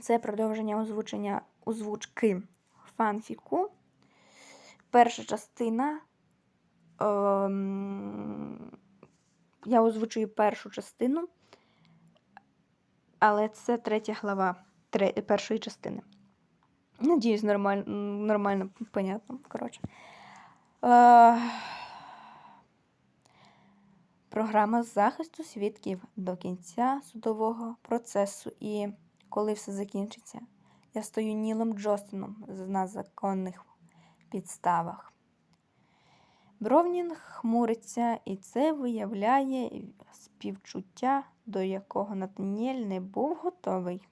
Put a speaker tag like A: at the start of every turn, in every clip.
A: Це продовження озвучення озвучки фанфіку. Перша частина. Ем, я озвучую першу частину, але це третя глава тре, першої частини. Надіюсь, нормаль, нормально, понятно. Коротше. Е, програма захисту свідків до кінця судового процесу. І коли все закінчиться, я стою Нілом Джостином на законних підставах. Бровнінг хмуриться, і це виявляє співчуття, до якого Натаніель не був готовий.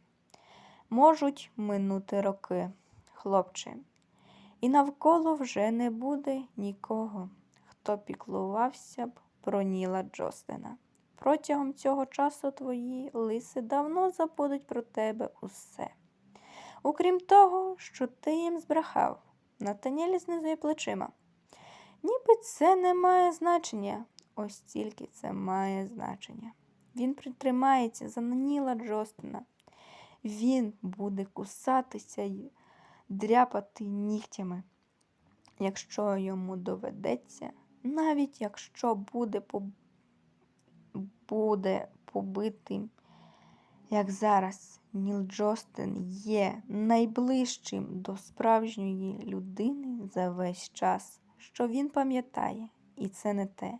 A: Можуть минути роки, хлопче, і навколо вже не буде нікого, хто піклувався б про Ніла Джостина. Протягом цього часу твої лиси давно забудуть про тебе усе. Окрім того, що ти їм збрехав, Натаніель знизує плечима. Ніби це не має значення, ось тільки це має значення. Він притримається за Ніла Джостина. Він буде кусатися й дряпати нігтями, якщо йому доведеться, навіть якщо буде, поб... буде побитим, як зараз, Ніл Джостин є найближчим до справжньої людини за весь час, що він пам'ятає, і це не те,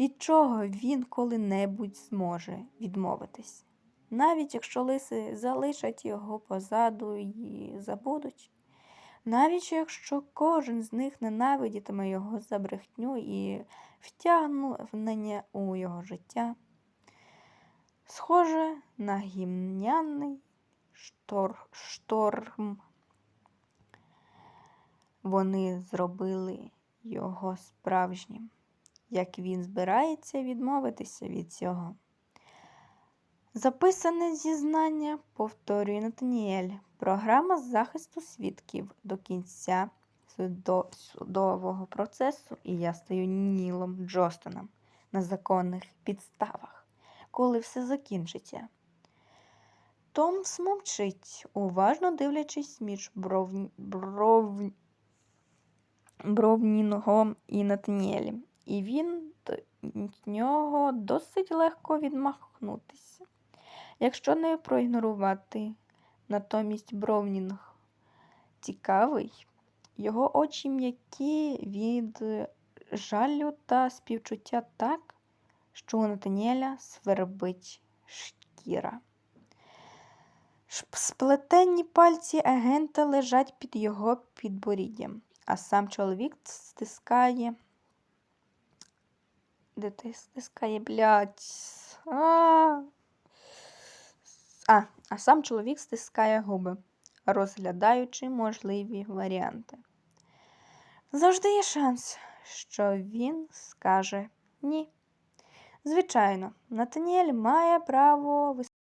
A: від чого він коли-небудь зможе відмовитись. Навіть якщо лиси залишать його позаду і забудуть, навіть якщо кожен з них ненавидітиме його за брехню і втягнення у його життя, схоже на гімняний штор... шторм, вони зробили його справжнім, як він збирається відмовитися від цього. Записане зізнання, повторює Натаніель, програма захисту свідків до кінця судового процесу, і я стаю Нілом Джостоном на законних підставах, коли все закінчиться. Том смовчить, уважно дивлячись між бров... Бров... Бровнінгом і Натаніелем, і він до нього досить легко відмахнутися. Якщо не проігнорувати, натомість Бровнінг цікавий, його очі м'які від жалю та співчуття так, що у Натаніеля свербить шкіра. Сплетенні пальці агента лежать під його підборіддям, а сам чоловік стискає. Де ти стискає, блядь? А, а, а сам чоловік стискає губи, розглядаючи можливі варіанти. Завжди є шанс, що він скаже ні. Звичайно, Натаніель має право